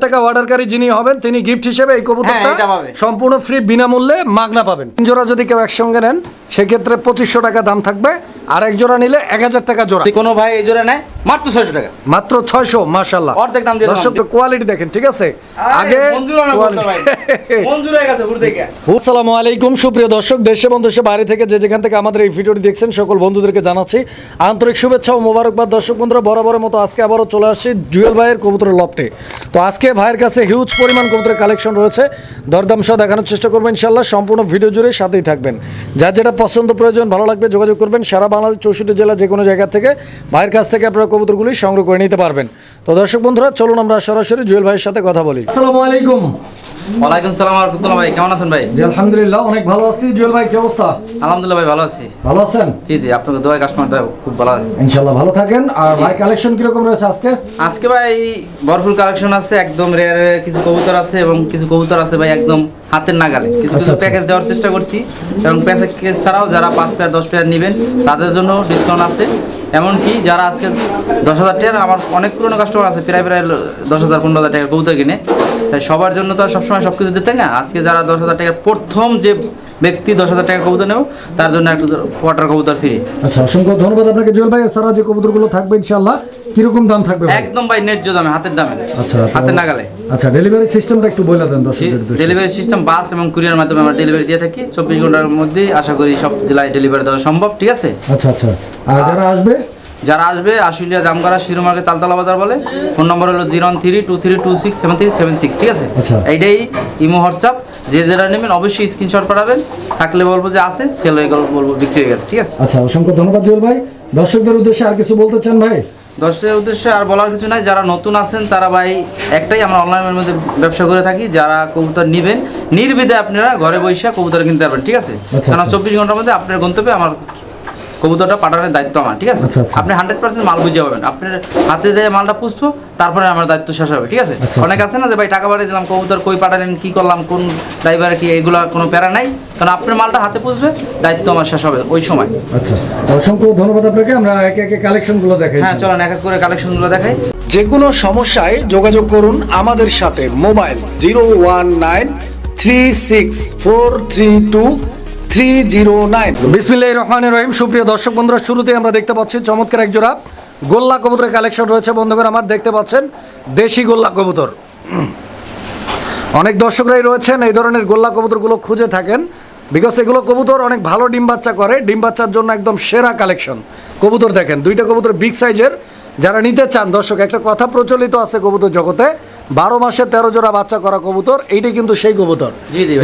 টাকা অর্ডারকারী যিনি হবেন তিনি গিফট হিসেবে এই হ্যাঁ, কবুতরটা সম্পূর্ণ ফ্রি বিনামূল্যে মাগনা পাবেন। জোড়া যদি কেউ একসঙ্গে নেন সেক্ষেত্রে পঁচিশশো টাকা দাম থাকবে। আর এক জোড়া নিলে এক হাজার টাকা জোড়া। কোনো ভাই এই জোড়া নেয় মাত্র ছয়শো টাকা। মাত্র ছয়শো অর্ধেক দাম দিয়ে দর্শক কোয়ালিটি দেখেন ঠিক আছে? আগে আসসালামু আলাইকুম সুপ্রিয় দর্শক দেশে এবং দেশে বাইরে থেকে যে যেখান থেকে আমাদের এই ভিডিওটি দেখছেন সকল বন্ধুদেরকে জানাচ্ছি আন্তরিক শুভেচ্ছা ও মোবারকবাদ। দর্শক বন্ধুরা বরাবরের মতো আজকে আবারও চলে আসছি জুয়েল ভাইয়ের কবুতরের লফটে। তো আজকে ভাইয়ের কাছে হিউজ পরিমাণ কবুতরের কালেকশন রয়েছে। দরদাম সহ দেখানোর চেষ্টা করবেন ইনশাল্লাহ সম্পূর্ণ ভিডিও জুড়ে সাথেই থাকবেন। যার যেটা পছন্দ প্রয়োজন ভালো লাগবে যোগাযোগ করবেন সারা বাংলাদেশ চৌষট্টি জেলা যে কোনো জায়গা থেকে ভাইয়ের কাছ থেকে আপনারা কবুতরগুলি সংগ্রহ করে নিতে পারবেন। তো দর্শক বন্ধুরা চলুন আমরা সরাসরি জুয়েল ভাইয়ের সাথে কথা বলি। আসসালামু আলাইকুম। ওয়ালাইকুম সালাম রহমতুল্লাহ ভাই কেমন আছেন ভাই? জি আলহামদুলিল্লাহ অনেক ভালো আছি। জুয়েল ভাই কি অবস্থা? আলহামদুলিল্লাহ ভাই ভালো আছি। ভালো আছেন? জি জি আপনাকে দোয়া কাস্টমার দোয়া খুব ভালো আছে। ইনশাল্লাহ ভালো থাকেন। আর ভাই কালেকশন কীরকম রয়েছে আজকে? আজকে ভাই ভরপুর কালেকশন আছে একদম রেয়ার কিছু কবুতর আছে এবং কিছু কবুতর আছে ভাই একদম হাতের নাগালে। কিছু আচ্ছা, কিছু আচ্ছা। প্যাকেজ দেওয়ার চেষ্টা করছি এবং প্যাকেজ ছাড়াও যারা পাঁচ পেয়ার দশ পেয়ার নেবেন তাদের জন্য ডিসকাউন্ট আছে। এমনকি যারা আজকে দশ হাজার টাকার, আমার অনেক পুরনো কাস্টমার আছে, প্রায় প্রায় দশ হাজার, পনেরো হাজার টাকার কবুতর কিনে। তাই সবার জন্য তো আর সবসময় সব কিছু দিতে না। আজকে যারা দশ হাজার টাকার প্রথম যে ব্যক্তি দশ হাজার টাকা কবুতর নেব তার জন্য একটু কোয়ার্টার কবুতর ফ্রি আচ্ছা অসংখ্য ধন্যবাদ আপনাকে জুয়েল ভাই। এছাড়া যে কবুতরগুলো থাকবে ইনশাল্লাহ কীরকম দাম থাকবে একদম ভাই ন্যায্য দামে হাতের দামে। আচ্ছা হাতের নাগালে। আচ্ছা ডেলিভারি সিস্টেমটা একটু বলে দেন। ডেলিভারি সিস্টেম বাস এবং কুরিয়ার মাধ্যমে আমরা ডেলিভারি দিয়ে থাকি। চব্বিশ ঘণ্টার মধ্যে আশা করি সব জেলায় ডেলিভারি দেওয়া সম্ভব ঠিক আছে? আচ্ছা আচ্ছা। আর যারা আসবে যারা আসবে আশুলিয়া জামগাড়া শিরোমার্কে তালতলা বাজার বলে। ফোন নম্বর হলো zero three two three two six seven three seven six ঠিক আছে? আচ্ছা। এইটাই ইমো হোয়াটসঅ্যাপ। যে যেটা নেবেন অবশ্যই স্ক্রিনশট পাঠাবেন। থাকলে বলব যে আছে সেল হয়ে গেল বলব বিক্রি হয়ে গেছে ঠিক আছে? আচ্ছা অসংখ্য ধন্যবাদ জুয়েল ভাই। দর্শকদের উদ্দেশ্যে আর কিছু বলতে চান ভাই? দর্শকের উদ্দেশ্যে আর বলার কিছু নাই। যারা নতুন আছেন তারা ভাই একটাই আমরা অনলাইনের মধ্যে ব্যবসা করে থাকি। যারা কবুতর নিবেন নির্বিধে আপনারা ঘরে বসে কবুতর কিনতে পারবেন ঠিক আছে? আচ্ছা, কারণ আচ্ছা। চব্বিশ ঘণ্টার মধ্যে আপনার গন্তব্যে আমার কবুতরটা পাঠানোর দায়িত্ব আমার ঠিক আছে? আচ্ছা, আচ্ছা। আপনি হান্ড্রেড পার্সেন্ট মাল বুঝে পাবেন। আপনার হাতে দিয়ে মালটা পুষবো তারপরে আমার দায়িত্ব শেষ হবে ঠিক আছে? আচ্ছা, অনেক আছে না যে ভাই টাকা বাড়িয়ে দিলাম কবুতর কই পাঠালেন কি করলাম কোন ড্রাইভার কি এগুলো কোনো প্যারা নাই? কারণ আপনার মালটা হাতে পুষবে দায়িত্ব আমার শেষ হবে ওই সময়। আচ্ছা অসংখ্য ধন্যবাদ আপনাকে। আমরা একে একে কালেকশনগুলো দেখাই হ্যাঁ চলেন এক এক করে কালেকশনগুলো দেখাই। যে কোনো সমস্যায় যোগাযোগ করুন আমাদের সাথে mobile zero one nine three six four three two three zero nine. বিসমিল্লাহ রহমান রহিম। সুপ্রিয় দর্শক বন্ধুরা শুরুতে আমরা দেখতে পাচ্ছি চমৎকার এক জোড়া গোল্লা কবুতরের কালেকশন রয়েছে। বন্ধুগণ, আমার দেখতে পাচ্ছেন দেশি গোল্লা কবুতর। অনেক দর্শকরাই রয়েছেন, এই ধরনের গোল্লা কবুতরগুলো খুঁজে থাকেন। বিকজ এগুলো কবুতর অনেক ভালো ডিম বাচ্চা করে, ডিম বাচ্চার জন্য একদম সেরা কালেকশন। কবুতর দেখেন, দুইটা কবুতর বিগ সাইজের যারা নিতে চান, দর্শক, একটা কথা প্রচলিত আছে কবুতর জগতে বারো মাসে তেরো জোড়া বাচ্চা করা কবুতর এইটাই কিন্তু সেই কবুতর।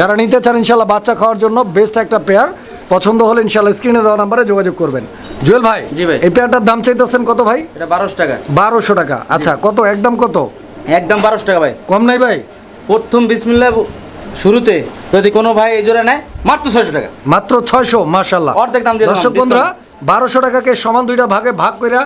যারা নিতে চান ইনশাল্লাহ বাচ্চা খাওয়ার জন্য বেস্ট একটা পেয়ার পছন্দ হলে ইনশাল্লাহ স্ক্রিনে দেওয়া নাম্বারে যোগাযোগ করবেন। জুয়েল ভাই জি ভাই। এই পেয়ারটার দাম চাইতেছেন কত ভাই? এটা বারোশো টাকা। বারোশো টাকা। আচ্ছা কত? একদম কত? একদম বারোশো টাকা ভাই। কম নাই ভাই? প্রথম বিসমিল্লা শুরুতে যদি কোনো ভাই এই জোড়া নেয় মাত্র ছয়শো টাকা। মাত্র ছয়শো মার্শাল্লাহ অর্ধেক দাম দিয়ে দর্শক বন্ধুরা বারোশো টাকাকে সমান দুইটা ভাগে ভাগ করে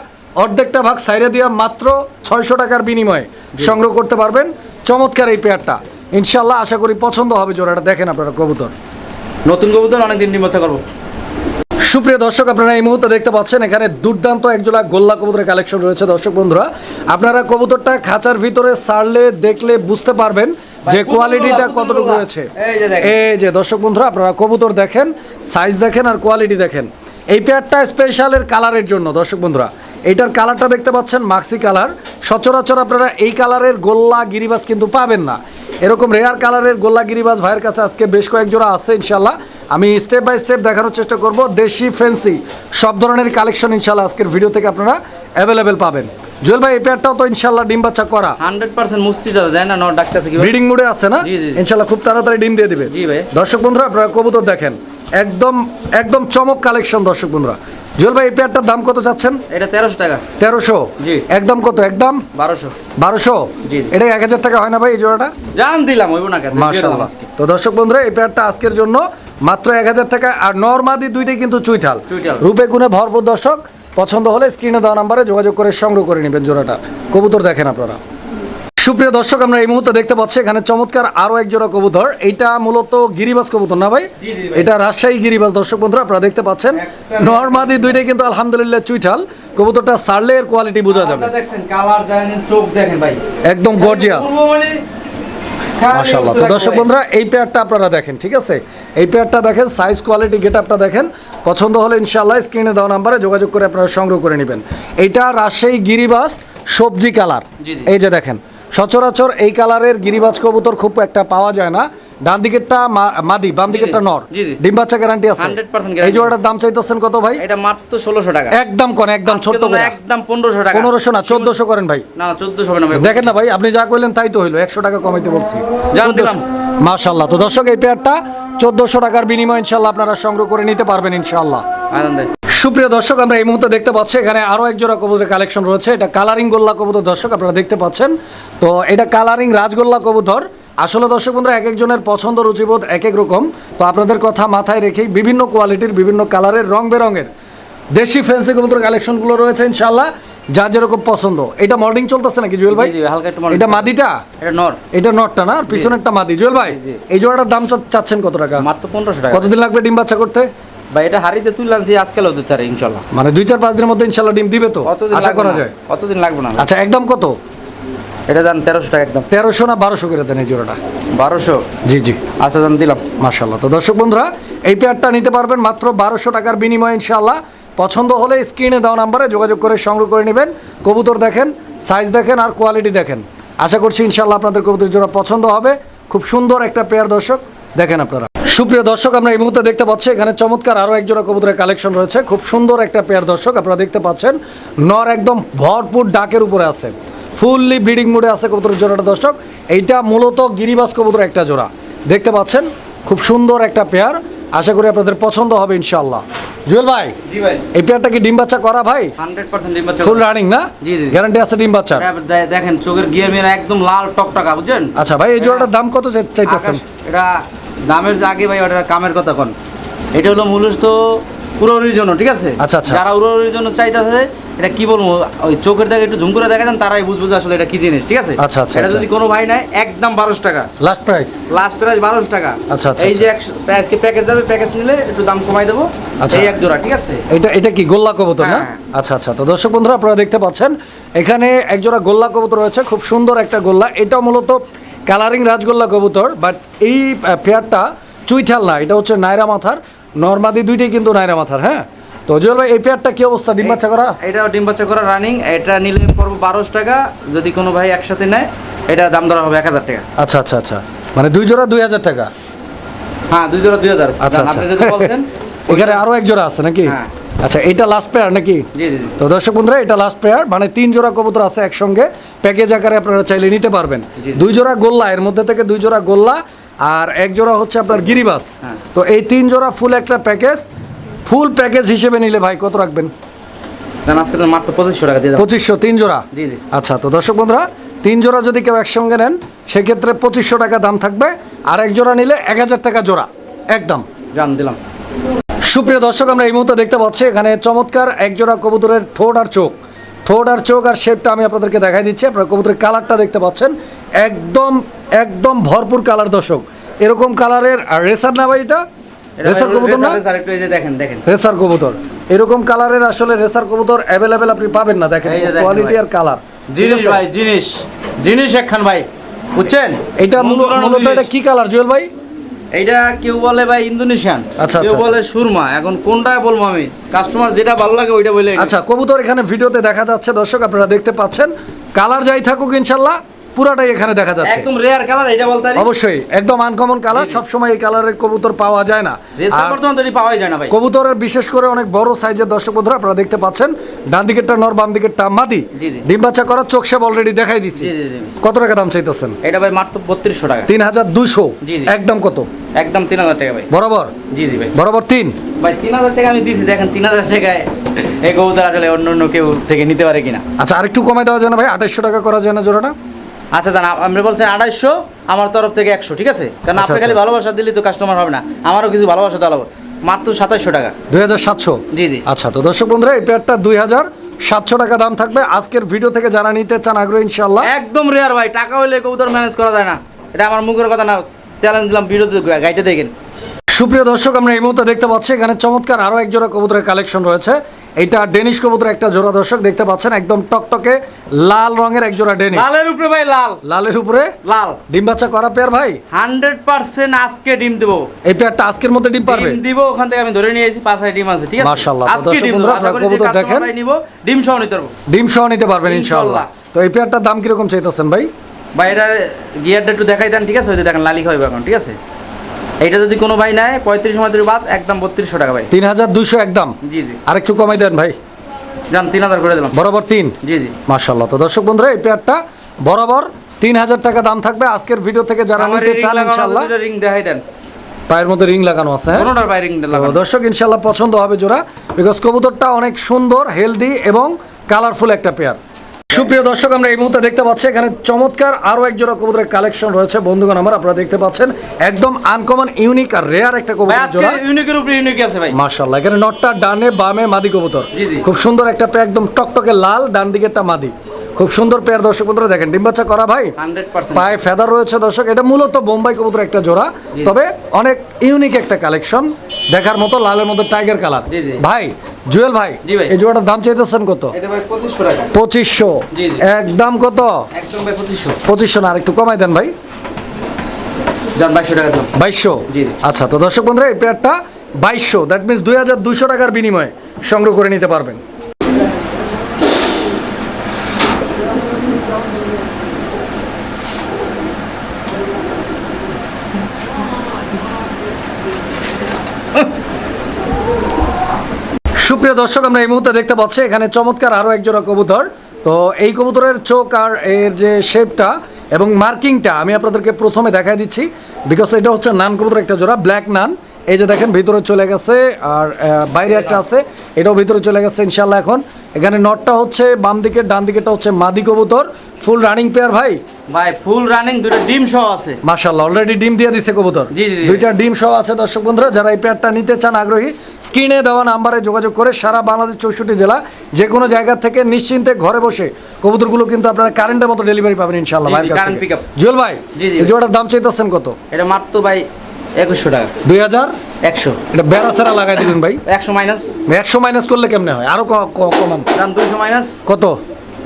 অর্ধেকটা ভাগ সাইডে দিয়া মাত্র ছয়শো টাকার বিনিময়ে সংগ্রহ করতে পারবেন। চমৎকার এই পেয়ারটা ইনশাল্লাহ আশা করি পছন্দ হবে জোড়াটা। দেখেন আপনারা কবুতর। নতুন কবুতর অনেকদিন নির্বাচন করব। সুপ্রিয় দর্শক আপনারা এই মুহূর্তে দেখতে পাচ্ছেন এখানে দুর্দান্ত একজোড়া গোল্লা কবুতরের কালেকশন রয়েছে। দর্শক বন্ধুরা আপনারা কবুতরটা খাঁচার ভিতরে ছাড়লে দেখলে বুঝতে পারবেন যে কোয়ালিটিটা কতটুকু রয়েছে। এই যে দেখেন। এই যে দর্শক বন্ধুরা আপনারা কবুতর দেখেন সাইজ দেখেন আর কোয়ালিটি দেখেন। এই পেয়ারটা স্পেশালের কালারের জন্য দর্শক বন্ধুরা। এইটার কালারটা দেখতে পাচ্ছেন মাক্সি কালার। সচরাচর আপনারা এই কালারের গোল্লা গিরিবাজ কিন্তু পাবেন না। এরকম রেয়ার কালারের গোল্লা গিরিবাজ ভাইয়ের কাছে আজকে বেশ কয়েক জোড়া আছে ইনশাল্লাহ আমি স্টেপ বাই স্টেপ দেখানোর চেষ্টা করব। দেশি ফ্যান্সি সব ধরনের কালেকশন ইনশাল্লাহ আজকের ভিডিও থেকে আপনারা অ্যাভেলেবেল পাবেন। জুয়েল ভাই এই পেয়ারটাও তো ইনশাল্লাহ ডিম বাচ্চা করা। হান্ড্রেড পার্সেন্ট মুস্তি দাদা যায় না ন ডাকতেছে কি ব্রিডিং মুডে আছে না। ইনশাল্লাহ খুব তাড়াতাড়ি ডিম দিয়ে দিবে। জি ভাই। দর্শক বন্ধুরা আপনারা কবুতর দেখেন। একদম একদম চমক কালেকশন দর্শক বন্ধুরা। জুয়েল ভাই এই পেয়ারটার দাম কত চাচ্ছেন? এটা তেরোশো টাকা। তেরোশো? জি। একদম কত? একদম? বারোশো। বারোশো? জি। এটা এক হাজার টাকা হয় না ভাই এই জোড়াটা? জান দিলাম হইব না কেন? তো দর্শক বন্ধুরা এই পেয়ারটা আজকের জন্য মাত্র এক হাজার টাকা আর নর্মাদি দুইটাই কিন্তু চুইঠাল। চুইঠাল। রূপে গুণে ভরপুর দর্শক। পছন্দ হলে স্ক্রিনে দেওয়া নাম্বারে যোগাযোগ করে সংগ্রহ করে নেবেন জোড়াটা। কবুতর দেখেন আপনারা। সুপ্রিয় দর্শক আমরা এই মুহূর্তে দেখতে পাচ্ছি এখানে চমৎকার আরও এক জোড়া কবুতর। এটা মূলত গিরিবাস কবুতর না ভাই। এটা রাজশাহী গিরিবাস দর্শক বন্ধুরা আপনারা দেখতে পাচ্ছেন। নর্মাদি দুইটাই কিন্তু আলহামদুলিল্লাহ চুইঠাল। কবুতরটা সারলে এর কোয়ালিটি বোঝা যাবে। আপনারা দেখছেন কালার দেখেন চোখ দেখেন ভাই। একদম গর্জিয়াস মাশাআল্লাহ। তো দর্শক বন্ধুরা এই পেয়ারটা আপনারা দেখেন ঠিক আছে? এই পেয়ারটা দেখেন সাইজ কোয়ালিটি গেট আপটা দেখেন। পছন্দ হলে ইনশাআল্লাহ স্ক্রিনে দেওয়া নাম্বারে যোগাযোগ করে আপনারা সংগ্রহ করে নেবেন। এইটা রাজশাহী গিরিবাস সবজি কালার। এই যে দেখেন সচরাচর এই কালারের গিরিবাজ কবুতর খুব একটা পাওয়া যায় না। ডান দিকেরটা মাদি বাম দিকেরটা নর। ডিম বাচ্চা গ্যারান্টি আছে। 100% guarantee। এই জোড়াটার দাম চাইতেছেন কত ভাই? এটা মাত্র ষোলোশো টাকা। একদম কোন একদম আজকে করে। একদম পনেরোশো টাকা। পনেরোশো না চোদ্দশো করেন ভাই। না চোদ্দশো হবে না ভাই। দেখেন না ভাই আপনি যা কইলেন তাই তো হইল। একশো টাকা কমাইতে বলছি। জান দিলাম। মাশাল্লাহ তো দর্শক এই পেয়ারটা চোদ্দশো টাকার বিনিময়ে ইনশাল্লাহ আপনারা সংগ্রহ করে নিতে পারবেন ইনশাল্লাহ আনন্দ সুপ্রিয় দর্শক আমরা এই মুহূর্তে দেখতে পাচ্ছি এখানে আরও এক জোড়া কবুতরের কালেকশন রয়েছে। এটা কালারিং গোল্লা কবুতর দর্শক আপনারা দেখতে পাচ্ছেন। তো এটা কালারিং রাজগোল্লা কবুতর। আসলে দর্শক বন্ধুরা এক একজনের পছন্দ রুচিবোধ এক এক রকম। তো আপনাদের কথা মাথায় রেখেই বিভিন্ন কোয়ালিটির বিভিন্ন কালারের রং বেরঙের দেশি ফ্যান্সি কবুতর কালেকশনগুলো রয়েছে ইনশাল্লাহ যার যেরকম পছন্দ। এটা মর্নিং চলতেছে নাকি জুয়েল ভাই? হালকা একটু এটা। মাদিটা? এটা নর। এটা নটটা না? আর পিছনেরটা মাদি। জুয়েল ভাই। এই জোড়াটার দাম চাচ্ছেন কত টাকা? মাত্র পনেরোশো টাকা। কতদিন লাগবে ডিম বাচ্চা করতে? ভাই এটা হারিতে তুলে আনছি আজকালও দিতে পারে ইনশাল্লাহ। মানে দুই চার পাঁচ দিনের মধ্যে ইনশাল্লাহ ডিম দিবে তো? কতদিন আশা করা যায়। কতদিন লাগবে না? আচ্ছা একদম কত? এটা দাম তেরোশো টাকা একদম। তেরোশো না বারোশো করে দেন এই জোড়াটা? বারোশো? জি জি। আচ্ছা দাম দিলাম। মার্শাল্লাহ তো দর্শক বন্ধুরা এই পেয়ারটা নিতে পারবেন মাত্র বারোশো টাকার বিনিময়ে ইনশাল্লাহ পছন্দ হলে স্ক্রিনে দেওয়া নাম্বারে যোগাযোগ করে সংগ্রহ করে নেবেন। কবুতর দেখেন সাইজ দেখেন আর কোয়ালিটি দেখেন। আশা করছি ইনশাল্লাহ আপনাদের কবুতর জোড়া পছন্দ হবে। খুব সুন্দর একটা পেয়ার দর্শক। দেখেন আপনারা। সুপ্রিয় দর্শক আমরা এই মুহূর্তে দেখতে পাচ্ছি এখানে চমৎকার আরও এক জোড়া কবুতরের কালেকশন রয়েছে। খুব সুন্দর একটা পেয়ার দর্শক আপনারা দেখতে পাচ্ছেন নর একদম ভরপুর ডাকের উপরে আছে। ফুললি ব্রিডিং মুডে আছে কবুতরের জোড়াটা দর্শক। এইটা মূলত গিরিবাস কবুতর একটা জোড়া। দেখতে পাচ্ছেন খুব সুন্দর একটা পেয়ার আশা করি আপনাদের পছন্দ হবে ইনশাল্লাহ জুয়েল ভাই এই পেয়ারটা কি ডিম বাচ্চা করা ভাই? হান্ড্রেড পার্সেন্ট ডিম বাচ্চা ফুল রানিং না? জি, জি। গ্যারান্টি আছে ডিম এটা দে- দেখেন চোখের গিয়ার একদম লাল টকটকা বুঝছেন? আচ্ছা ভাই এই জোড়াটার দাম কত চাইতেছেন? এটা দামের যে আগে ভাই ওটা কামের কথা কোন। এটা হলো মূলত উড়াউড়ির জন্য ঠিক আছে? আচ্ছা, আচ্ছা। যারা উড়াউড়ির জন্য চাইতেছে এটা কি বলব? ওই চোখের দাগে একটু ঝুম করে দেখা দেন তারাই বুঝব যে আসলে এটা কি জিনিস ঠিক আছে? আচ্ছা, আচ্ছা, এটা আচ্ছা। যদি কোনো ভাই নেয় একদম বারোশো টাকা। লাস্ট প্রাইস লাস্ট প্রাইস বারোশো টাকা। আচ্ছা, আচ্ছা, এই যে আজকে প্যাকেজ যাবে প্যাকেজ নিলে একটু দাম কমাই দেবো। আচ্ছা। এই এক জোড়া ঠিক আছে? এটা এটা কি গোল্লা কবুতর না? হ্যাঁ। আচ্ছা আচ্ছা। তো দর্শক বন্ধুরা আপনারা দেখতে পাচ্ছেন এখানে একজোড়া গোল্লা কবুতর রয়েছে খুব সুন্দর একটা গোল্লা। এটা মূলত কালারিং রাজগোল্লা কবুতর বাট এই পেয়ারটা চুইঠাল না এটা হচ্ছে নাইরা মাথার। নর্মাদি দুইটাই কিন্তু নাইরা মাথার হ্যাঁ? তো জুয়েল ভাই এই পেয়ারটা কি অবস্থা ডিম বাচ্চা করা? এটা ডিম বাচ্চা করা রানিং এটা নিলে পড়ব বারোশো টাকা যদি কোনো ভাই একসাথে নেয় এটা দাম ধরা হবে এক হাজার টাকা। আচ্ছা আচ্ছা আচ্ছা। মানে দুই জোড়া দুই হাজার টাকা? হ্যাঁ দুই জোড়া দুই হাজার। আচ্ছা আচ্ছা। আপনি যদি বলছেন এখানে আরও এক জোড়া আছে নাকি? হ্যাঁ। আচ্ছা এটা লাস্ট পেয়ার নাকি? তো দর্শক বন্ধুরা এটা লাস্ট পেয়ার মানে তিন জোড়া কবুতর আছে একসঙ্গে। প্যাকেজ আকারে আপনারা চাইলে নিতে পারবেন। দুই জোড়া গোল্লা এর মধ্যে থেকে দুই জোড়া গোল্লা আর এক জোড়া হচ্ছে আপনার গিরিবাস। হ্যাঁ। তো এই তিন জোড়া ফুল একটা প্যাকেজ ফুল প্যাকেজ হিসেবে নিলে ভাই কত রাখবেন? মাত্র পঁচিশশো টাকা দিয়ে পঁচিশশো তিন জোড়া? আচ্ছা তো দর্শক বন্ধুরা তিন জোড়া যদি কেউ একসঙ্গে নেন সেক্ষেত্রে পঁচিশশো টাকা দাম থাকবে আর এক জোড়া নিলে এক হাজার টাকা জোড়া। একদম। জান দিলাম। সুপ্রিয় দর্শক আমরা এই মুহূর্তে দেখতে পাচ্ছি এখানে চমৎকার একজোড়া কবুতরের ঠোঁট আর চোখ। ঠোঁট আর চোখ আর শেপটা আমি আপনাদেরকে দেখাই দিচ্ছি। আপনারা কবুতরের কালারটা দেখতে পাচ্ছেন। একদম একদম ভরপুর কালার দর্শক। এরকম কালারের আর রেসার না ভাই এটা? রেসার কবুতর না? রেসার- রেসার একটু এই যে দেখেন দেখেন। রেসার কবুতর। এরকম কালারের আসলে রেসার কবুতর অ্যাভেলেবেল আপনি পাবেন না দেখেন। কোয়ালিটি আর কালার জিনিস ভাই জিনিস। জিনিস একখান ভাই। বুঝছেন? এটা মূলত এটা কি কালার জুয়েল ভাই? এইটা কেউ বলে ভাই ইন্দোনেশিয়ান আচ্ছা, কেউ আচ্ছা, বলে সুরমা এখন কোনটা বলব আমি? কাস্টমার যেটা ভালো লাগে ওইটা বলে আচ্ছা কবুতর এখানে ভিডিওতে দেখা যাচ্ছে দর্শক আপনারা দেখতে পাচ্ছেন। কালার যাই থাকুক ইনশাল্লাহ। পুরাটাই এখানে দেখা যাচ্ছে। একদম রেয়ার কালার এটা বলতে পারি? অবশ্যই একদম আনকমন কালার সবসময় এই কালারের কবুতর পাওয়া যায় না। পাওয়াই যায় না ভাই। কবুতরের বিশেষ করে অনেক বড় সাইজের দর্শক বন্ধুরা আপনারা দেখতে পাচ্ছেন ডান দিকেরটা নর বাম দিকেরটা মাদি। ডিম বাচ্চা করার চোখ সেব অলরেডি দেখাই দিছি। জি, জি, জি। কত টাকা দাম চাইতেছেন? এটা ভাই মাত্র বত্রিশশো টাকা। তিন হাজার দুইশো। জি, জি। একদম কত? একদম তিন হাজার টাকা ভাই। বরাবর? জি জি ভাই। বরাবর তিন? ভাই তিন হাজার টাকা আমি দিয়েছি দেখেন তিন হাজার টাকায় এই কবুতর আসলে অন্য অন্য কেউ থেকে নিতে পারে কিনা। আচ্ছা আরেকটু কমাই দেওয়া যায় না ভাই আঠাইশশো টাকা করা যায় না জোড়াটা। আচ্ছা জান আপনি বলছেন আড়াইশো আমার তরফ থেকে একশো ঠিক আছে? কারণ আচ্ছা, আপনি খালি আচ্ছা। ভালোবাসা দিলে তো কাস্টমার হবে না। আমারও কিছু ভালোবাসা দেওয়া মাত্র সাতাইশশো টাকা। দুই হাজার সাতশো? জি জি। আচ্ছা তো দর্শক বন্ধুরা এই পেয়ারটা দুই হাজার সাতশো টাকা দাম থাকবে। আজকের ভিডিও থেকে যারা নিতে চান আগ্রহ ইনশাল্লাহ একদম রেয়ার ভাই টাকা হলে কবুতর ম্যানেজ করা যায় না। এটা আমার মুখের কথা না চ্যালেঞ্জ দিলাম ভিডিওতে গাইডে দেখেন। সুপ্রিয় দর্শক আমরা এই মুহূর্তে দেখতে পাচ্ছি এখানে চমৎকার আরও এক জোড়া কবুতরের কালেকশন রয়েছে। এটা ডেনিশ কবুতরের একটা জোড়া দর্শক দেখতে পাচ্ছেন একদম টকটকে লাল রঙের এক জোড়া ডেনিশ। লালের উপরে ভাই লাল। লালের উপরে? লাল। ডিম বাচ্চা করা পেয়ার ভাই? হান্ড্রেড পার্সেন্ট আজকে ডিম দেবো। এই পেয়ারটা আজকের মধ্যে ডিম পারবে? ডিম দিব ওখান থেকে আমি ধরে নিয়েছি পাঁচ হাজার ডিম আছে ঠিক আছে? মাশাআল্লাহ। দর্শক বন্ধুরা, আপনারা কবুতর দেখেন। ভাই নিবো, ডিম সহ নিতে পারব। ডিম সহ নিতে পারবেন ইনশাআল্লাহ ইনশাআল্লাহ। তো এই পেয়ারটার দাম কীরকম চাইতেছেন ভাই? ভাই এটার গিয়ারটা একটু দেখাই দেন ঠিক আছে? ওই দেখেন লালি খাইবে এখন ঠিক আছে? এইটা যদি কোনো ভাই নেয় পঁয়ত্রিশ পঁয়ত্রিশ বাদ একদম বত্রিশশো টাকা ভাই। তিন হাজার দুইশো একদম? জি জি। আর একটু কমাই দেন ভাই। যান তিন হাজার করে দিলাম। বরাবর তিন? জি জি। মাশাল্লাহ তো দর্শক বন্ধুরা এই পেয়ারটা বরাবর তিন হাজার টাকা দাম থাকবে। আজকের ভিডিও থেকে যারা নিতে চান ইনশাল্লাহ ring দেখাই দেন। পায়ের মধ্যে রিং লাগানো আছে। রিং দর্শক ইনশাল্লাহ পছন্দ হবে জোড়া বিকজ কবুতরটা অনেক সুন্দর হেলদি এবং কালারফুল একটা পেয়ার। সুপ্রিয় দর্শক আমরা এই মুহূর্তে দেখতে পাচ্ছি এখানে চমৎকার আরও এক জোড়া কবুতরের কালেকশন রয়েছে। বন্ধুগণ আমার আপনারা দেখতে পাচ্ছেন একদম আনকমন ইউনিক আর রেয়ার একটা কবুতর আজকে জোড়া। ইউনিকের উপরে ইউনিক আছে ভাই। মাশাআল্লাহ এখানে নটটা ডানে বামে মাদি কবুতর। জি, জি। খুব সুন্দর একটা একদম টকটকে লাল ডান দিকেরটা মাদি। খুব সুন্দর পেয়ার দর্শক বন্ধুরা দেখেন ডিম বাচ্চা করা ভাই। পায়ে ফেদার রয়েছে দর্শক এটা মূলত বোম্বাই কবুতর একটা জোড়া। তবে অনেক ইউনিক একটা কালেকশন দেখার মতো লালের মধ্যে টাইগার কালার জি, জি। ভাই জুয়েল ভাই এই জোড়াটার দাম চাইতেছেন কত? পঁচিশশো। একদম কত? পঁচিশশো। না আর একটু কমাই দেন ভাই। বাইশশো। আচ্ছা তো দর্শক বন্ধুরা এই পেয়ারটা বাইশশো। দ্যাট মিনস দুই হাজার দুশো টাকার বিনিময়ে সংগ্রহ করে নিতে পারবেন। সুপ্রিয় দর্শক আমরা এই মুহূর্তে দেখতে পাচ্ছি এখানে চমৎকার আরও একজোড়া কবুতর। তো এই কবুতরের চোখ আর এর যে শেপটা এবং মার্কিংটা আমি আপনাদেরকে প্রথমে দেখাই দিচ্ছি। বিকজ এটা হচ্ছে নান কবুতর একটা জোড়া ব্ল্যাক নান। এই যে দেখেন ভিতরে চলে গেছে আর বাইরে একটা আছে। এটাও ভিতরে চলে গেছে ইনশাল্লাহ এখন। এখানে নটটা হচ্ছে বাম দিকে ডান দিকেটা হচ্ছে মাদি কবুতর। ফুল রানিং পেয়ার ভাই? ভাই ফুল রানিং দুটো ডিম সহ আছে। মাশাল্লাহ অলরেডি ডিম দিয়ে দিছে কবুতর। জি, জি। দুইটা ডিম সহ আছে দর্শক বন্ধুরা যারা এই পেয়ারটা নিতে চান আগ্রহী স্ক্রিনে দেওয়া নাম্বারে যোগাযোগ করে সারা বাংলাদেশ চৌষট্টি জেলা যে কোনো জায়গা থেকে নিশ্চিন্তে ঘরে বসে কবুতরগুলো কিন্তু আপনারা কারেন্টের মতো ডেলিভারি পাবেন কাছ current থেকে। pickup। জুয়েল ভাই জি, জি, এই দাম চাইতেছেন কত? এটা মাত্র ভাই একুশশো টাকা। দুই হাজার? একশো। এটা বেড়া সেরা লাগাই দিবেন ভাই। একশো মাইনাস। একশো মাইনাস করলে কেমনে হয়? আরও কমান। যান দুইশো মাইনাস। কত?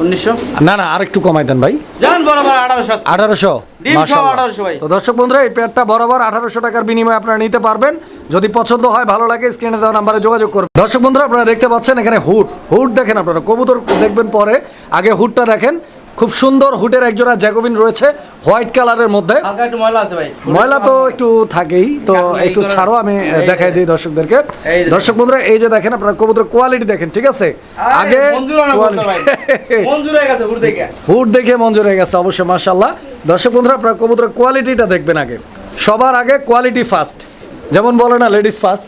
উনিশশো না না আর একটু কমাই দেন ভাই। যান বরাবর আঠারোশো। আঠারোশো? ডিম সহ 1800 ভাই। তো দর্শক বন্ধুরা এই বরাবর আঠারোশো টাকার বিনিময়ে আপনারা নিতে পারবেন। যদি পছন্দ হয় ভালো লাগে স্ক্রিনে দেওয়া নাম্বারে যোগাযোগ করবেন। দর্শক বন্ধুরা আপনারা দেখতে পাচ্ছেন এখানে হুড। হুড দেখেন আপনারা কবুতর দেখবেন পরে। আগে হুডটা দেখেন খুব সুন্দর হুডের একজোড়া জ্যাকোবিন রয়েছে হোয়াইট কালারের মধ্যে। ময়লা তো একটু থাকেই তো একটু ছাড়ো আমি দেখাই দিই দর্শকদেরকে। দর্শক বন্ধুরা এই যে দেখেন আপনারা কবুতর কোয়ালিটি দেখেন ঠিক আছে? আগে ঘুর দেখে। হুড দেখে মঞ্জুর হয়ে গেছে অবশ্যই মার্শাল্লাহ দর্শক বন্ধুরা আপনার কবুতরের কোয়ালিটিটা দেখবেন আগে। সবার আগে কোয়ালিটি ফার্স্ট যেমন বলে না লেডিস ফার্স্ট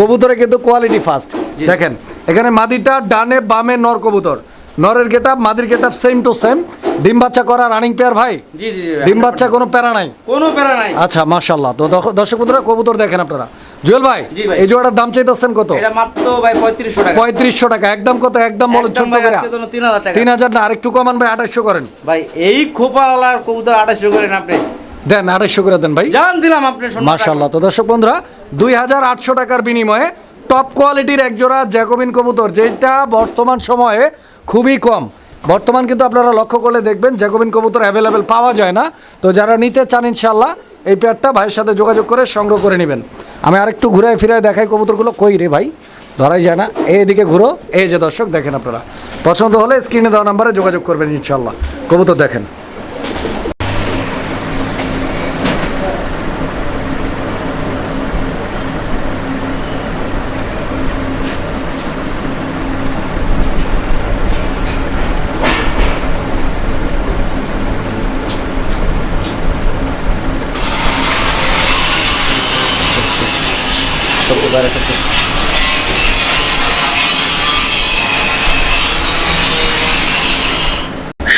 কবুতরে কিন্তু কোয়ালিটি ফার্স্ট দেখেন এখানে মাদিটা ডানে বামে নর কবুতর। নরের গেটআপ মাদির গেটআপ সেম টু সেম ডিম বাচ্চা করা রানিং পেয়ার ভাই? জি জি ডিম বাচ্চা কোনো প্যারা নাই। কোনো প্যারা নাই। আচ্ছা মার্শাল্লাহ তো দর্শক- বন্ধুরা কবুতর দেখেন আপনারা। জুয়েল ভাই এই জোড়াটার দাম চাইতেছেন কত? এটা মাত্র ভাই পঁয়ত্রিশশো টাকা। পঁয়ত্রিশশো টাকা। একদম কত? একদম বলো ভাই করে। আজকের জন্য তিন হাজার টাকা। তিন হাজার না আরেকটু কমান ভাই আঠাশশো করেন। ভাই এই খোপাওয়ালার কবুতর আঠাশশো করেন আপনি। দেন আড়াইশো করে দেন ভাই। জান দিলাম আপনি মাশাল্লাহ তো দর্শক বন্ধুরা দুই হাজার আটশো টাকার বিনিময়ে টপ কোয়ালিটির একজোড়া জ্যাকোবিন কবুতর যেটা বর্তমান সময়ে খুবই কম। বর্তমান কিন্তু আপনারা লক্ষ্য করলে দেখবেন জ্যাকোবিন কবুতর অ্যাভেলেবেল পাওয়া যায় না। তো যারা নিতে চান ইনশাল্লাহ এই পেয়ারটা ভাইয়ের সাথে যোগাযোগ করে সংগ্রহ করে নেবেন। আমি আরেকটু ঘুরে ফিরে দেখাই কবুতরগুলো। কই রে ভাই? ধরাই যায় না। এইদিকে ঘুরো। এই যে দর্শক, দেখেন আপনারা। পছন্দ হলে স্ক্রিনে দেওয়া নাম্বারে যোগাযোগ করবেন ইনশাল্লাহ কবুতর দেখেন।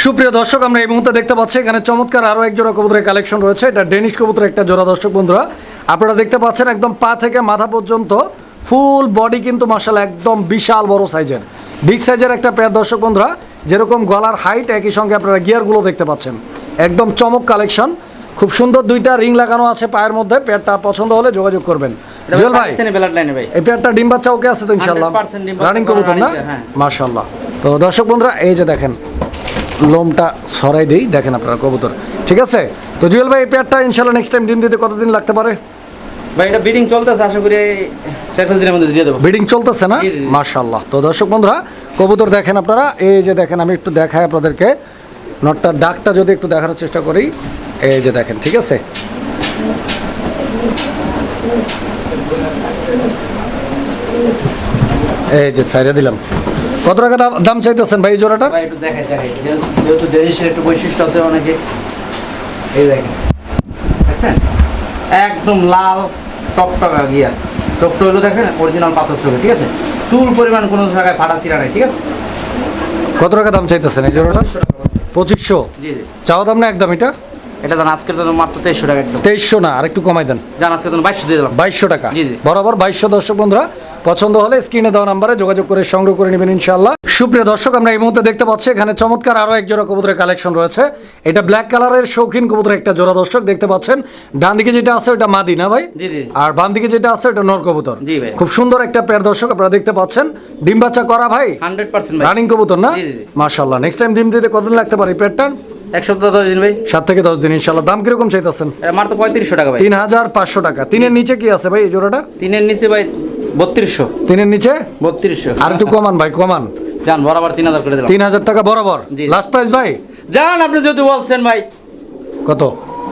সুপ্রিয় দর্শক, আমরা এই মুহূর্তে দেখতে পাচ্ছি, এখানে চমৎকার আরও এক জোড়া কবুতরের কালেকশন রয়েছে। এটা ডেনিশ কবুতরের একটা জোড়া, দর্শক বন্ধুরা। আপনারা দেখতে পাচ্ছেন, একদম পা থেকে মাথা পর্যন্ত ফুল বডি কিন্তু মার্শাল একদম বিশাল বড় সাইজের বিগ সাইজের একটা পেয়ার দর্শক বন্ধুরা। যেরকম গলার হাইট একই সঙ্গে আপনারা গিয়ারগুলো দেখতে পাচ্ছেন। একদম চমক কালেকশন খুব সুন্দর দুইটা রিং লাগানো আছে পায়ের মধ্যে পেয়ারটা পছন্দ হলে যোগাযোগ করবেন। জুয়েল ভাই পাকিস্তানি ব্লাড লাইনে ভাই। এই পেয়ারটা ডিম বাচ্চা ওকে আছে তো ইনশাল্লাহ 100% ডিম রানিং কবুতর না? হ্যাঁ। মাশাল্লাহ তো দর্শক বন্ধুরা এই যে দেখেন লোমটা সরাই দেই দেখেন আপনারা কবুতর। ঠিক আছে? তো জুয়েল ভাই এই পেয়ারটা ইনশাল্লাহ নেক্সট টাইম ডিম দিতে কতদিন লাগতে পারে? ভাই এটা বিডিং চলতেছে আশা করি চার পাঁচ দিনের মধ্যে দিয়ে দেবো। ব্রিডিং চলতেছে না। মাশাল্লাহ তো দর্শক বন্ধুরা কবুতর দেখেন আপনারা এই যে দেখেন আমি একটু দেখাই আপনাদেরকে। নটটার ডাকটা যদি একটু দেখানোর চেষ্টা করি এই যে দেখেন ঠিক আছে? এই যে সাইডে দিলাম। কত টাকা দাম- চাইতেছেন ভাই জোড়াটা? ভাই একটু দেখাই দেখাই। যেহেতু দেশের একটু বৈশিষ্ট্য আছে অনেকে। এই দেখেন। দেখছেন? একদম লাল টকটকা গিয়ার চোখটা হলো দেখেন অরিজিনাল পাথর চোখে ঠিক আছে? চুল পরিমাণ কোনো জায়গায় ফাটা ছিঁড়া নেই ঠিক আছে? কত টাকা দাম চাইতেছেন এই জোড়াটা? পঁচিশশো? জি জি। চাওয়া দাম না একদম এটা? এটা জান আজকের জন্য মাত্র তেইশশো টাকা একদম। তেইশশো না আর একটু কমাই দেন। জান আজকের জন্য বাইশশো দিয়ে দিলাম। বাইশশো টাকা। জি, জি। বরাবর বাইশশো দর্শক বন্ধুরা পছন্দ হলে স্ক্রিনে দেওয়া নাম্বারে যোগাযোগ করে সংগ্রহ করে নেবেন ইনশাল্লাহ সুপ্রিয় দর্শক আমরা এই মুহূর্তে দেখতে পাচ্ছি এখানে চমৎকার আরও এক জোড়া কবুতরের কালেকশন রয়েছে। এটা ব্ল্যাক কালারের শৌখিন কবুতরের একটা জোড়া দর্শক দেখতে পাচ্ছেন। ডান দিকে যেটা আছে ওটা মাদি না ভাই। আর বাম দিকে যেটা আছে ওটা নর কবুতর। খুব সুন্দর একটা পেয়ার দর্শক আপনারা দেখতে পাচ্ছেন। ডিম বাচ্চা করা ভাই? হান্ড্রেড পার্সেন্ট রানিং কবুতর না। মাশাল্লাহ নেক্সট টাইম ডিম দিতে কতদিন লাগতে পারে এই পেয়ারটার এক সপ্তাহ দশ দিন ভাই। সাত থেকে দশ দিন ইনশাল্লাহ দাম কীরকম চাইতেছেন? এটা মাত্র পঁয়ত্রিশশো টাকা ভাই। তিন হাজার পাঁচশো টাকা। তিনের নিচে কি আছে ভাই এই জোড়াটা? তিনের নিচে ভাই বত্রিশশো। তিনের নিচে? বত্রিশশো। আর একটু কমান ভাই কমান। যান বরাবর তিন হাজার করে দিলাম। তিন হাজার টাকা বরাবর? লাস্ট প্রাইস ভাই? যান আপনি যদি বলছেন ভাই। কত?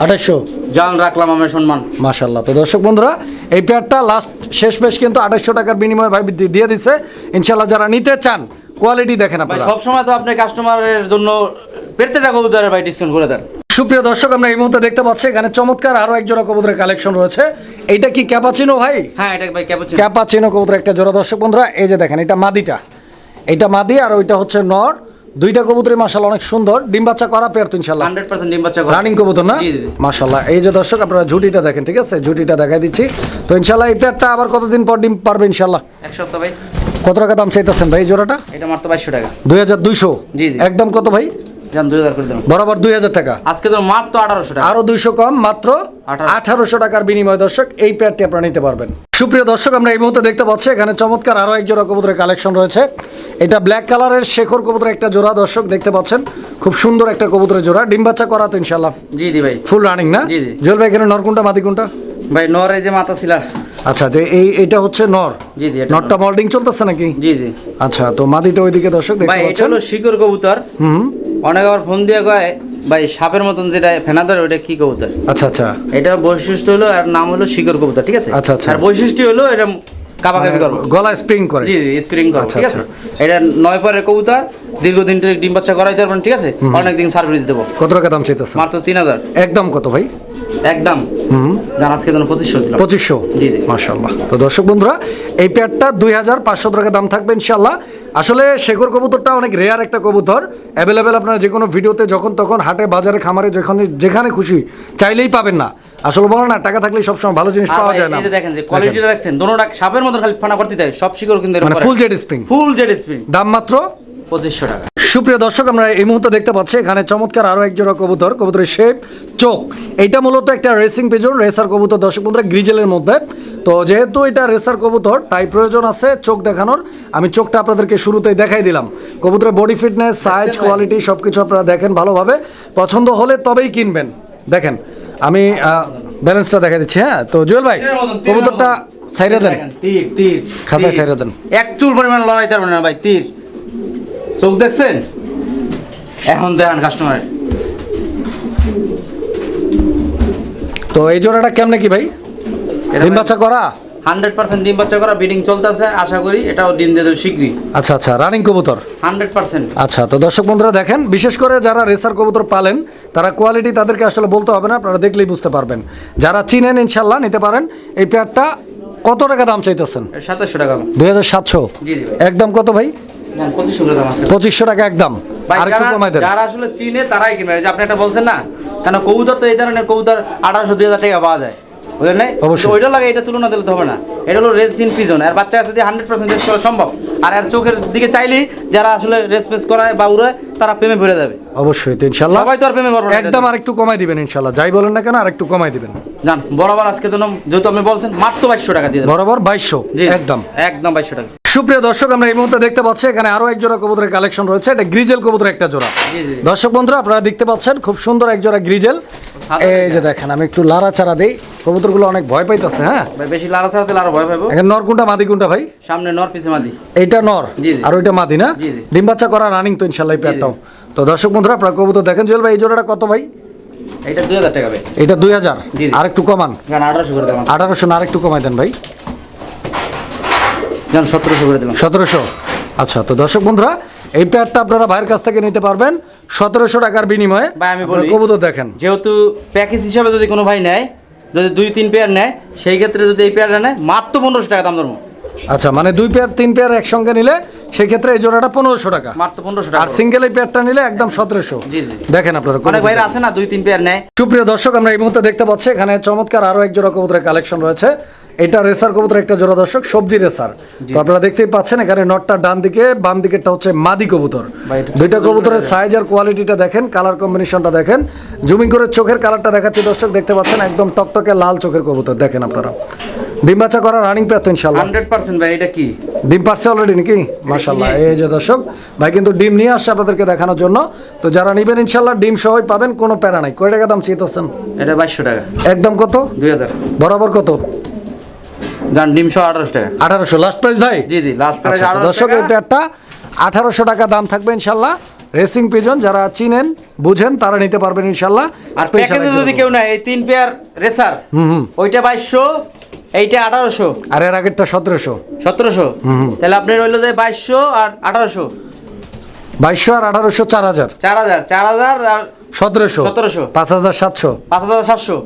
আঠাইশো যান রাখলাম আমার সম্মান। মাশাল্লাহ তো দর্শক বন্ধুরা এই পেয়ারটা লাস্ট শেষ বেশ কিন্তু আঠাইশো টাকার বিনিময়ে ভাই দিয়ে দিচ্ছে ইনশাল্লাহ যারা নিতে চান কোয়ালিটি দেখেন ভাই আপনারা। সব সময় তো আপনি কাস্টমারের জন্য প্রত্যেকটা কবুতরের ভাই ডিসকাউন্ট করে দেন। সুপ্রিয় দর্শক আমরা এই মুহূর্তে দেখতে পাচ্ছি এখানে চমৎকার আরও এক জোড়া কবুতরের কালেকশন রয়েছে। এইটা কি ক্যাপাচিনো ভাই? হ্যাঁ এটা ভাই ক্যাপুচিনো ক্যাপাচিনো কবুতর একটা জোড়া। দর্শক বন্ধুরা এই যে দেখেন এটা মাদিটা। এটা মাদি আর ওইটা হচ্ছে নর। দুইটা কবুতরের মাসাল অনেক সুন্দর। ডিম বাচ্চা করা পেয়ার তো হান্ড্রেড পার্সেন্ট ডিম বাচ্চা করে। রানিং কবুতর না? জি, জি, জি। মাশাল্লাহ এই যে দর্শক আপনারা ঝুটিটা দেখেন ঠিক আছে? ঝুটিটা দেখাই দিচ্ছি। তো ইনশাল্লাহ এই পেয়ারটা আবার কতদিন পর ডিম পারবে ইনশাল্লাহ এক সপ্তাহ ভাই। কত টাকা দাম চাইতেছেন ভাই এই জোড়াটা? এটা মাত্র বাইশশো টাকা। দুই হাজার দুইশো। জি, জি। একদম কত ভাই? বরাবর দুই হাজার টাকা। আজকে তো মাত্র আঠারোশো টাকা। আরও দুইশো কম মাত্র আঠারোশো। টাকার বিনিময় দর্শক এই পেয়ারটি আপনারা নিতে পারবেন। সুপ্রিয় দর্শক আমরা এই মুহূর্তে দেখতে পাচ্ছি এখানে চমৎকার আরও এক জোড়া কবুতরের কালেকশন রয়েছে। এটা ব্ল্যাক কালারের শেখর কবুতরের একটা জোড়া দর্শক দেখতে পাচ্ছেন। খুব সুন্দর একটা কবুতরের জোড়া। ডিম বাচ্চা করা তো ইনশাল্লাহ জি দি ভাই। ফুল রানিং না? জি, জি। জুয়েল ভাই এখানে নর কোনটা মাদি কোনটা? ভাই নর এই যে মাথা ছিলার আচ্ছা যে এই এটা হচ্ছে নর? জি জি নরটা মল্ডিং চলতেছে নাকি? জি জি। আচ্ছা তো মাদিটা ওইদিকে দর্শক ভাই এটা পাচ্ছেন। হলো শিকড় কবুতর। হুম। অনেক আবার ফোন দিয়ে কয় ভাই সাপের মতন যেটা ফেনাদার ওইটা ওটা কি কবুতর? আচ্ছা আচ্ছা। এটা বৈশিষ্ট্য হলো আর নাম হলো শিকড় কবুতর ঠিক আছে? আচ্ছা, আচ্ছা। আর বৈশিষ্ট্য হলো এটা কাবাকাবি করব গলায় স্প্রিং করে। জি জি স্প্রিং করব আচ্ছা, ঠিক আছে? আচ্ছা। এটা নয় পরের কবুতর দীর্ঘদিন ডিম বাচ্চা করাইতে পারবেন ঠিক আছে? অনেকদিন সার্ভিস দেবো। কত টাকা দাম চাইতেছে মাত্র তিন হাজার। একদম কত ভাই? একদম। আজকে পঁচিশশো পঁচিশশো? জি, তো দর্শক বন্ধুরা এই দুই হাজার পাঁচশো টাকা দাম থাকবে ইনশাল্লাহ আসলে শেখর কবুতরটা অনেক রেয়ার একটা কবুতর। অ্যাভেলেবেল আপনারা যে কোনো ভিডিওতে যখন তখন হাটে বাজারে খামারে যেখানে যেখানে খুশি চাইলেই পাবেন না। আসলে বলো না টাকা থাকলেই সবসময় ভালো জিনিস পাওয়া যায় না। এই যে দেখেন যে কোয়ালিটিটা দেখছেন দোনোটা সাপের মতো খালি ফানা করতে দেয় সব শিকড় কিন্তু মানে ফুল জেড স্প্রিং ফুল জেড স্প্রিং দাম মাত্র পঁচিশশো টাকা। সুপ্রিয় দর্শক আমরা এই মুহূর্তে দেখতে পাচ্ছি এখানে চমৎকার আরও এক জোড়া কবুতর কবুতরের শেপ চোখ। এটা মূলত একটা রেসিং পেজন রেসার কবুতর দর্শক বন্ধুরা গ্রিজেলের মধ্যে। তো যেহেতু এটা রেসার কবুতর তাই প্রয়োজন আছে চোখ দেখানোর। আমি চোখটা আপনাদেরকে শুরুতেই দেখাই দিলাম। কবুতরের বডি ফিটনেস সাইজ কোয়ালিটি সবকিছু আপনারা দেখেন ভালোভাবে। পছন্দ হলে তবেই কিনবেন। দেখেন আমি ব্যালেন্সটা দেখা দিচ্ছি হ্যাঁ? তো জুয়েল ভাই কবুতরটা সাইরা সাইডে দেন। তীর তীর খাসা সাইরা দেন। এক চুল পরিমাণ লড়াইতে পারবেন না ভাই তীর। চোখ দেখছেন? এখন দেখান কাস্টমার তো এই জোড়াটা কেমনে কি ভাই? ডিম বাচ্চা করা? হান্ড্রেড পার্সেন্ট ডিম বাচ্চা করা বিডিং চলতেছে আশা করি এটাও ডিম দিয়ে দেবে শীঘ্রই আচ্ছা আচ্ছা রানিং কবুতর? Hundred percent. আচ্ছা তো দর্শক বন্ধুরা দেখেন বিশেষ করে যারা রেসার কবুতর পালেন তারা কোয়ালিটি তাদেরকে আসলে বলতে হবে না আপনারা দেখলেই বুঝতে পারবেন। যারা চিনেন ইনশাল্লাহ নিতে পারেন। এই পেয়ারটা কত টাকা দাম চাইতেছেন? সাতাশশো টাকা দুই হাজার সাতশো? একদম কত ভাই? পঁচিশশো টাকা একদম। আর যারা- আসলে চিনে তারাই কিনবে। আপনি একটা বলছেন না কেন কবুতর তো এই ধরনের কবুতর আঠারোশো দুই হাজার টাকা পাওয়া যায়। বুঝলেন নাই? অবশ্যই। ওইটা লাগে এটা তুলনা দিলে তো হবে না। এটা হলো রেসিন পিজন আর বাচ্চা কাছে দিয়ে হান্ড্রেড পার্সেন্ট রেস করা সম্ভব। আর আর চোখের দিকে চাইলেই যারা আসলে রেস পেস করায় বা উড়ায় তারা প্রেমে ভরে যাবে। অবশ্যই তো ইনশাল্লাহ। সবাই তো আর প্রেমে পড়বে একদম আর একটু কমাই দিবেন ইনশাল্লাহ। যাই বলেন না কেন আর একটু কমাই দিবেন। জান বরাবর আজকে জন্য যেহেতু আপনি বলছেন মাত্র বাইশশো টাকা দিয়ে বরাবর বাইশশো। একদম। একদম বাইশশো টাকা। সুপ্রিয় দর্শক আমরা এই মুহূর্তে দেখতে পাচ্ছি এখানে আরও এক জোড়া কবুতরের কালেকশন রয়েছে। এটা গ্রিজেল কবুতর একটা জোড়া। দর্শক বন্ধুরা আপনারা দেখতে পাচ্ছেন খুব সুন্দর এক জোড়া গ্রিজেল। এই যে দেখেন আমি একটু লাড়া চারা দেই। কবুতরগুলো অনেক ভয় পাইতেছে হ্যাঁ? বেশি লাড়া ছাড়া দিলে আরও ভয় পাবো এখানে নর কোনটা মাদি কোনটা ভাই? সামনে নর পিছে মাদি। এইটা নর। আর ওইটা মাদি না। ডিম বাচ্চা করা রানিং তো ইনশাল্লাহ এই পেয়ারটাও তো দর্শক বন্ধুরা আপনারা কবুতর দেখেন। জুয়েল ভাই এই জোড়াটা কত ভাই? এটা দুই হাজার টাকা ভাই। এটা দুই হাজার। আর একটু কমান। আঠারোশো আঠারোশো না আর একটু কমাই দেন ভাই। জান সতেরোশো করে দিলাম। সতেরোশো? আচ্ছা তো দর্শক বন্ধুরা এই পেয়ারটা আপনারা ভাইয়ের কাছ থেকে নিতে পারবেন। সতেরোশো টাকার বিনিময়ে ভাই, আমি বলি- কবুতর দেখেন। যেহেতু প্যাকেজ হিসাবে যদি কোনো ভাই নেয় যদি দুই তিন পেয়ার নেয় সেই ক্ষেত্রে যদি এই পেয়ারটা নেয় মাত্র পনেরোশো টাকা দাম ধরবো। আচ্ছা মানে দুই পেয়ার তিন পেয়ার একসঙ্গে নিলে সেই ক্ষেত্রে এই জোড়াটা পনেরোশো টাকা। মাত্র পনেরোশো টাকা আর সিঙ্গেল এই পেয়ারটা নিলে একদম সতেরোশো। জি, জি। দেখেন আপনারা অনেক ভাইরা আছে না দুই তিন পেয়ার নেয়? সুপ্রিয় দর্শক আমরা এই মুহূর্তে দেখতে পাচ্ছি এখানে চমৎকার আরও এক জোড়া কবুতরের কালেকশন রয়েছে। এটা রেসার কবুতর একটা জোড়া দর্শক সবজি রেসার। তো আপনারা দেখতেই পাচ্ছেন এখানে নটটা ডান দিকে বাম দিকেরটা হচ্ছে মাদি কবুতর। দুইটা কবুতরের সাইজ আর কোয়ালিটিটা দেখেন কালার কম্বিনেশনটা দেখেন। জুমিং করে চোখের কালারটা দেখাচ্ছি দর্শক দেখতে পাচ্ছেন একদম টকটকে লাল চোখের কবুতর দেখেন আপনারা। ডিম বাচ্চা করা রানিং পেয়ে তো ইনশাল্লাহ হান্ড্রেড পার্সেন্ট ভাই এটা কি? ডিম পারছে অলরেডি নাকি? মাশাল্লাহ এই যে দর্শক ভাই কিন্তু ডিম নিয়ে আসছে আপনাদেরকে দেখানোর জন্য। তো যারা নিবেন ইনশাল্লাহ ডিম সহই পাবেন কোনো প্যারা নাই। কয় টাকা দাম চেয়েছেন এটা বাইশশো টাকা। একদম কত? দুই হাজার। বরাবর কত? জান ডিমশো আঠারোশো টাকা। আঠারোশো লাস্ট প্রাইস ভাই? জি জি লাস্ট প্রাইস দর্শক এই আঠারোশো টাকা দাম থাকবে ইনশাল্লাহ। রেসিং পিজন যারা চিনেন বুঝেন তারা নিতে পারবেন ইনশাল্লাহ। আর প্যাকেজে যদি কেউ নেয় এই তিন পেয়ার রেসার হুম হুম। ওইটা বাইশশো এইটা আঠারোশো। আর এর আগেরটা সতেরোশো। সতেরোশো? তাহলে আপনার হইল যে বাইশশো আর আঠারোশো। বাইশশো আর আঠারোশো চার হাজার। চার হাজার চার হাজার আর সতেরোশো। 1700 পাঁচ হাজার সাতশো। পাঁচ হাজার সাতশো।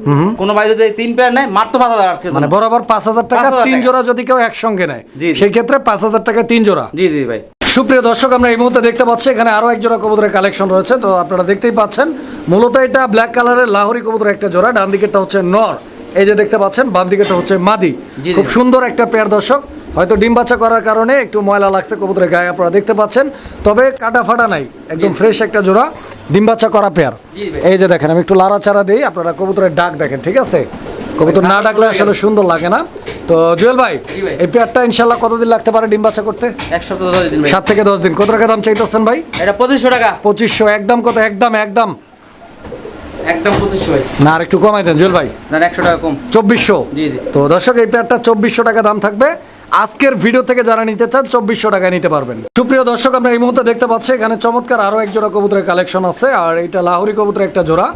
কোনো ভাই যদি এই তিন পেয়ার নেয় মাত্র পাঁচ হাজার আজকে মানে বরাবর পাঁচ হাজার টাকা তিন জোড়া যদি কেউ একসঙ্গে নেয় জি, জি। সেই ক্ষেত্রে পাঁচ হাজার টাকা তিন জোড়া। জি জি ভাই। সুপ্রিয় দর্শক আমরা এই মুহূর্তে দেখতে পাচ্ছি এখানে আরও এক জোড়া কবুতরের কালেকশন রয়েছে। তো আপনারা দেখতেই পাচ্ছেন মূলত এটা ব্ল্যাক কালারের লাহোরি কবুতর একটা জোড়া ডান দিকেরটা হচ্ছে নর। এই যে দেখতে পাচ্ছেন বাম দিকেরটা হচ্ছে মাদি। খুব সুন্দর একটা পেয়ার দর্শক। হয়তো ডিম বাচ্চা করার কারণে একটু ময়লা লাগছে কবুতরের গায়ে আপনারা দেখতে পাচ্ছেন। তবে কাটা ফাটা নাই একদম ফ্রেশ একটা জোড়া। ডিম বাচ্চা করা পেয়ার এই যে দেখেন আমি একটু লাড়া চারা দিই আপনারা কবুতরের ডাক দেখেন ঠিক আছে? কবুতর না ডাকলে আসলে সুন্দর লাগে না। তো জুয়েল ভাই এই পেয়ারটা ইনশাল্লাহ কতদিন লাগতে পারে ডিম বাচ্চা করতে? এক সপ্তাহ দশ দিন সাত থেকে দশ দিন। কত টাকা দাম চাইতেছেন ভাই? এটা পঁচিশশো টাকা। পঁচিশশো একদম কত? একদম একদম। একদম পঁচিশশো না আর একটু কমাই দেন জুয়েল ভাই। না একশো টাকা কম। চব্বিশশো। জি, জি। তো দর্শক এই পেয়ারটা চব্বিশশো টাকা দাম থাকবে। আজকের ভিডিও থেকে যারা নিতে চান চব্বিশশো টাকায় নিতে পারবেন। সুপ্রিয় দর্শক আমরা এই মুহূর্তে দেখতে পাচ্ছি এখানে চমৎকার আরও এক জোড়া কবুতরের কালেকশন আছে আর এটা লাহোরি কবুতরের একটা জোড়া।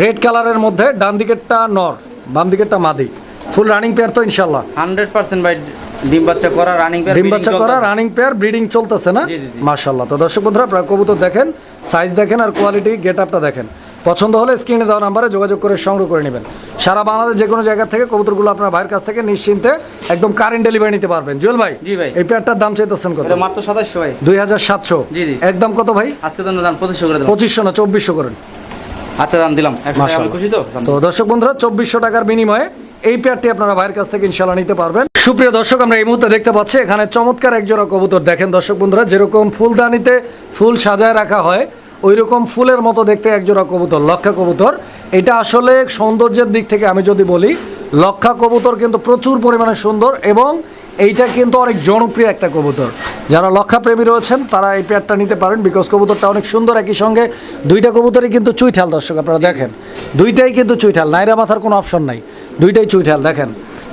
রেড কালারের মধ্যে ডান দিকেরটা নর বাম দিকেরটা মাদি। ফুল রানিং পেয়ার তো ইনশাল্লাহ হান্ড্রেড পার্সেন্ট ভাই ডিম বাচ্চা করা রানিং ডিম বাচ্চা করা রানিং পেয়ার ব্রিডিং চলতেছে না। মাশাল্লাহ তো দর্শক বন্ধুরা আপনারা কবুতর দেখেন সাইজ দেখেন আর কোয়ালিটি গেট আপটা দেখেন। পছন্দ হলে স্ক্রিনে দেওয়া নাম্বারে যোগাযোগ করে সংগ্রহ করে নেবেন। সারা বাংলাদেশ যে কোনো জায়গা থেকে কবুতরগুলো আপনার ভাইয়ের কাছ থেকে নিশ্চিন্তে একদম কারেন্ট ডেলিভারি নিতে পারবেন। জুয়েল ভাই জি ভাই। এই পেয়ারটার দাম চাইতেছেন কত? মাত্র সাতাশশো ভাই। দুই হাজার সাতশো। জি, জি। একদম কত ভাই? আজকে তো দাম পঁচিশশো করে পঁচিশশো না চব্বিশশো করেন। আচ্ছা দাম দিলাম। খুশি তো? তো দর্শক বন্ধুরা চব্বিশশো টাকার বিনিময়ে এই পেয়ারটি আপনারা ভাইয়ের কাছ থেকে ইনশাল্লাহ নিতে পারবেন। সুপ্রিয় দর্শক আমরা এই মুহূর্তে দেখতে পাচ্ছি এখানে চমৎকার এক জোড়া কবুতর। দেখেন দর্শক বন্ধুরা যেরকম ফুলদানিতে ফুল সাজায় রাখা হয় ওই রকম ফুলের মতো দেখতে একজোড়া কবুতর লক্ষা কবুতর। এটা আসলে সৌন্দর্যের দিক থেকে আমি যদি বলি লক্ষা কবুতর কিন্তু প্রচুর পরিমাণে সুন্দর এবং এইটা কিন্তু অনেক জনপ্রিয় একটা কবুতর। যারা লক্ষা প্রেমী রয়েছেন তারা এই পেয়ারটা নিতে পারেন বিকজ কবুতরটা অনেক সুন্দর একই সঙ্গে দুইটা কবুতরই কিন্তু চুইঠাল দর্শক আপনারা দেখেন। দুইটাই কিন্তু চুইঠাল নাইরা মাথার কোনো অপশন নাই। দুইটাই চুইঠাল দেখেন।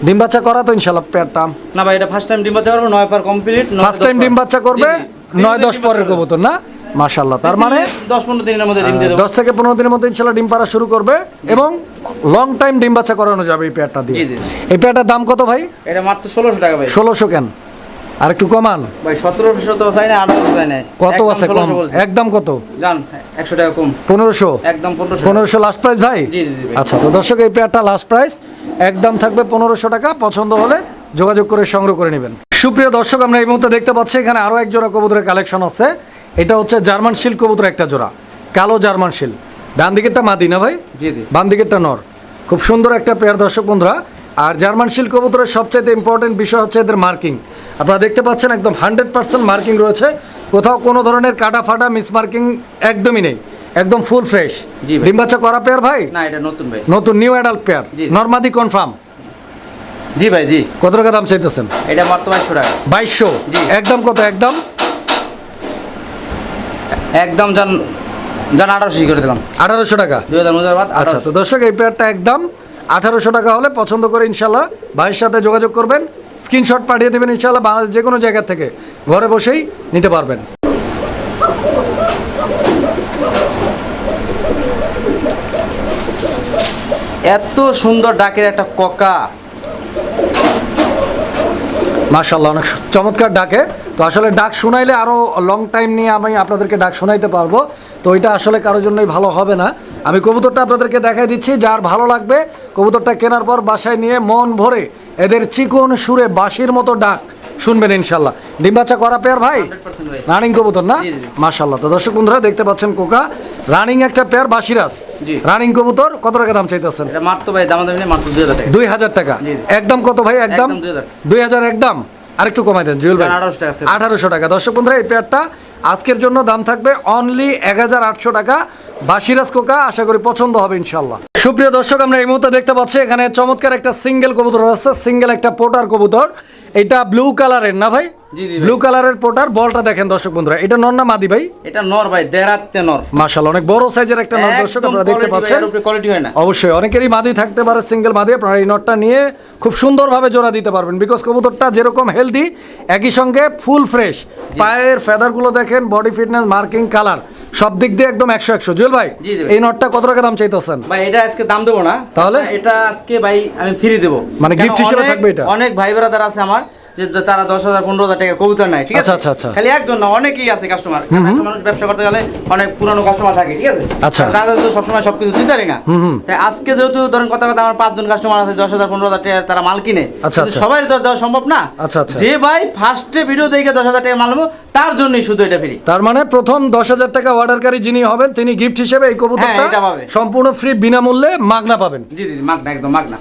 ডিম বাচ্চা করা তো ইনশাল্লাহ পেয়ারটা। না ভাই এটা ফার্স্ট টাইম ডিম বাচ্চা করবে নয় পার কমপ্লিট ফার্স্ট টাইম ডিম বাচ্চা করবে নয় দশ পরের কবুতর না? মাশাল্লাহ তার মানে দশ পনেরো দিনের মধ্যে দশ থেকে পনেরো দিনের মধ্যে ইনশাল্লাহ ডিম পাড়া শুরু করবে এবং লং টাইম ডিম বাচ্চা করানো যাবে এই পেয়ারটা দিয়ে। এই পেয়ারটার দাম কত ভাই? এটা মাত্র ষোলোশো টাকা ভাই। ষোলোশো কেন? আর একটু কমান। ভাই সতেরোশো তো চাই না আঠারোশো চাই না। কত আছে কম? একদম কত? জান একশো টাকা কম। পনেরোশো? একদম পনেরোশো লাস্ট প্রাইস ভাই? জি, জি, জি আচ্ছা তো দর্শক এই পেয়ারটা লাস্ট প্রাইস একদম থাকবে পনেরোশো টাকা। পছন্দ হলে যোগাযোগ করে সংগ্রহ করে নেবেন। সুপ্রিয় দর্শক আমরা এই মুহূর্তে দেখতে পাচ্ছি এখানে আরও এক জোড়া কবুতরের কালেকশন আছে। এটা হচ্ছে জার্মান শিল কবুতর একটা জোড়া। কালো জার্মান শিল। ডান দিকেরটা মাদি না ভাই? জি জি। বাম দিকেরটা নর। খুব সুন্দর একটা পেয়ার দর্শক বন্ধুরা। আর জার্মান শিল কবুতরের সবচাইতে ইম্পর্টেন্ট বিষয় হচ্ছে এদের মার্কিং আপনারা দেখতে পাচ্ছেন একদম হান্ড্রেড পার্সেন্ট মার্কিং রয়েছে। কোথাও কোনো ধরনের কাটা ফাটা মিস মার্কিং একদমই নেই। একদম ফুল ফ্রেশ। ডিম বাচ্চা করা পেয়ার ভাই? না এটা নতুন ভাই। নতুন নিউ অ্যাডাল্ট পেয়ার। নর্মাদি কনফার্ম জি ভাই জি। কত টাকা দাম চাইতেছেন? এটা মাত্র বাইশশো টাকা। বাইশশো। জি। একদম কত? একদম একদম যান যান আঠারোশো করে দিলাম। আঠারোশো টাকা? দুই হাজার বাদ আচ্ছা তো দর্শক এই পেয়ারটা একদম আঠারোশো টাকা হলে পছন্দ করে ইনশাল্লাহ ভাইয়ের সাথে যোগাযোগ করবেন স্ক্রিনশট পাঠিয়ে দেবেন ইনশাল্লাহ বাংলাদেশ যে কোনো জায়গা থেকে। ঘরে বসেই নিতে পারবেন। এত সুন্দর ডাকের একটা ককা। মাশাল্লাহ অনেক চমৎকার ডাকে। তো আসলে ডাক শোনাইলে আরও লং টাইম নিয়ে আমি আপনাদেরকে ডাক শোনাইতে পারব। তো এটা আসলে কারোর জন্যই ভালো হবে না। আমি কবুতরটা আপনাদেরকে দেখাই দিচ্ছি, যার ভালো লাগবে, কবুতরটা কেনার পর বাসায় নিয়ে মন ভরে এদের চিকন সুরে বাঁশির মতো ডাক। শুনবেন ইনশাল্লাহ। ডিম বাচ্চা করা পেয়ার ভাই? 100% ভাই। রানিং কবুতর না। মাশাল্লাহ তো দর্শক বন্ধুরা দেখতে পাচ্ছেন কোকা। রানিং একটা পেয়ার বাসিরাস। রানিং কবুতর কত টাকা দাম চাইতেছেন? মাত্র ভাই দাম দাম মাত্র দুই হাজার টাকা। একদম কত ভাই একদম? একদম 2000 দুই হাজার একদম? আরেকটু কমাই দেন জুয়েল ভাই। আঠারোশো টাকা আছে। আঠারোশো টাকা। দর্শক বন্ধুরা এই পেয়ারটা আজকের জন্য দাম থাকবে অনলি এক হাজার আটশো টাকা। বাসিরাজ কোকা আশা করি পছন্দ হবে ইনশাল্লাহ সুপ্রিয় দর্শক আমরা এই মুহূর্তে দেখতে পাচ্ছি এখানে চমৎকার একটা সিঙ্গেল কবুতর আছে সিঙ্গেল একটা পোটার কবুতর। এটা ব্লু কালারের না ভাই। ব্লু কালারের পোটার বলটা দেখেন দর্শক বন্ধুরা। এটা নর না মাদি ভাই? এটা নর ভাই দেড়াতে নর। মাশাল্লাহ অনেক বড় সাইজের একটা নর দর্শক আপনারা দেখতে পাচ্ছেন। কোয়ালিটি হয় না। অবশ্যই অনেকেরই মাদি থাকতে পারে সিঙ্গেল মাদি আপনারা এই নটটা নিয়ে খুব সুন্দরভাবে জোড়া দিতে পারবেন। বিকজ কবুতরটা যেরকম হেলদি একই সঙ্গে ফুল ফ্রেশ পায়ের ফেদারগুলো দেখেন বডি ফিটনেস মার্কিং কালার সব দিক দিয়ে একদম একশো একশো। জুয়েল ভাই। এই নটটা কত টাকা দাম চাইতেছেন? ভাই এটা আজকে দাম দেবো না। তাহলে? এটা আজকে ভাই আমি ফ্রি দেবো। মানে gift হিসেবে থাকবে এটা? অনেক ভাই ব্রাদার আছে আমার। যে তারা দশ হাজার পনেরো হাজার টাকার কবুতর নাই ঠিক আছে আচ্ছা, আচ্ছা, আচ্ছা। খালি একজন না অনেকেই আছে কাস্টমার মানুষ ব্যবসা করতে গেলে অনেক পুরানো কাস্টমার থাকে ঠিক আছে আচ্ছা। তো সবসময় সবকিছু না। তাই আজকে যেহেতু ধরেন কথা কথা আমার পাঁচজন কাস্টমার আছে দশ হাজার পনেরো হাজার টাকা তারা মাল কিনে আচ্ছা, আচ্ছা। সবাই তো দেওয়া সম্ভব না আচ্ছা, আচ্ছা। যে ভাই ফার্স্টে ভিডিও দেখে দশ হাজার টাকা মাল তার জন্যই শুধু এটা ফ্রি তার মানে প্রথম দশ হাজার টাকা অর্ডারকারী যিনি হবেন তিনি গিফট হিসেবে এই হ্যাঁ, কবুতরটা সম্পূর্ণ ফ্রি বিনামূল্যে মাগনা পাবেন জি দিদি মাগনা একদম মাগনা